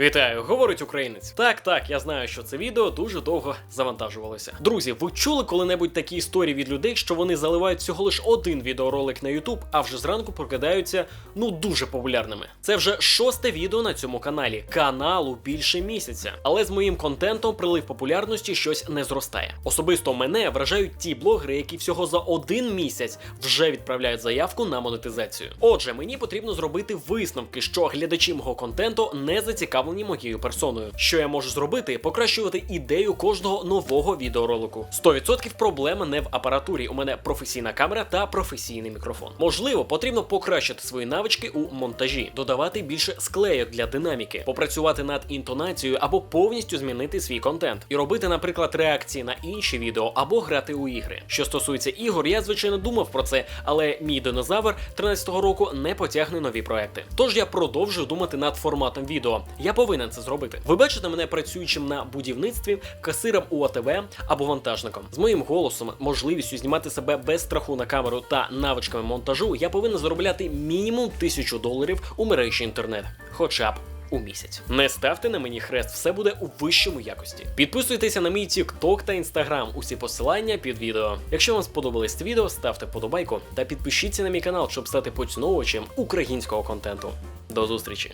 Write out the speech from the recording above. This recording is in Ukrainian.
Вітаю, говорить українець. Так, так, я знаю, що це відео дуже довго завантажувалося. Друзі, ви чули коли-небудь такі історії від людей, що вони заливають всього лиш один відеоролик на YouTube, а вже зранку прокидаються ну дуже популярними. Це вже шосте відео на цьому каналі. Каналу більше місяця. Але з моїм контентом прилив популярності щось не зростає. Особисто мене вражають ті блогери, які всього за один місяць вже відправляють заявку на монетизацію. Отже, мені потрібно зробити висновки, що глядачі мого контенту не зацікавлені моєю персоною. Що я можу зробити? Покращувати ідею кожного нового відеоролику. 100% проблема не в апаратурі. У мене професійна камера та професійний мікрофон. Можливо, потрібно покращити свої навички у монтажі, додавати більше склейок для динаміки, попрацювати над інтонацією або повністю змінити свій контент і робити, наприклад, реакції на інші відео або грати у ігри. Що стосується ігор, я звичайно думав про це, але мій динозавр 13-го року не потягне нові проекти. Тож я продовжую думати над форматом відео. Я повинен це зробити. Ви бачите мене працюючим на будівництві, касиром у АТВ або вантажником. З моїм голосом, можливістю знімати себе без страху на камеру та навичками монтажу, я повинен заробляти мінімум тисячу доларів у мережі інтернет, хоча б. У місяць не ставте на мені хрест, все буде у вищому якості. Підписуйтеся на мій TikTok та Instagram, усі посилання під відео. Якщо вам сподобалось це відео, ставте подобайку та підпишіться на мій канал, щоб стати поціновувачем українського контенту. До зустрічі!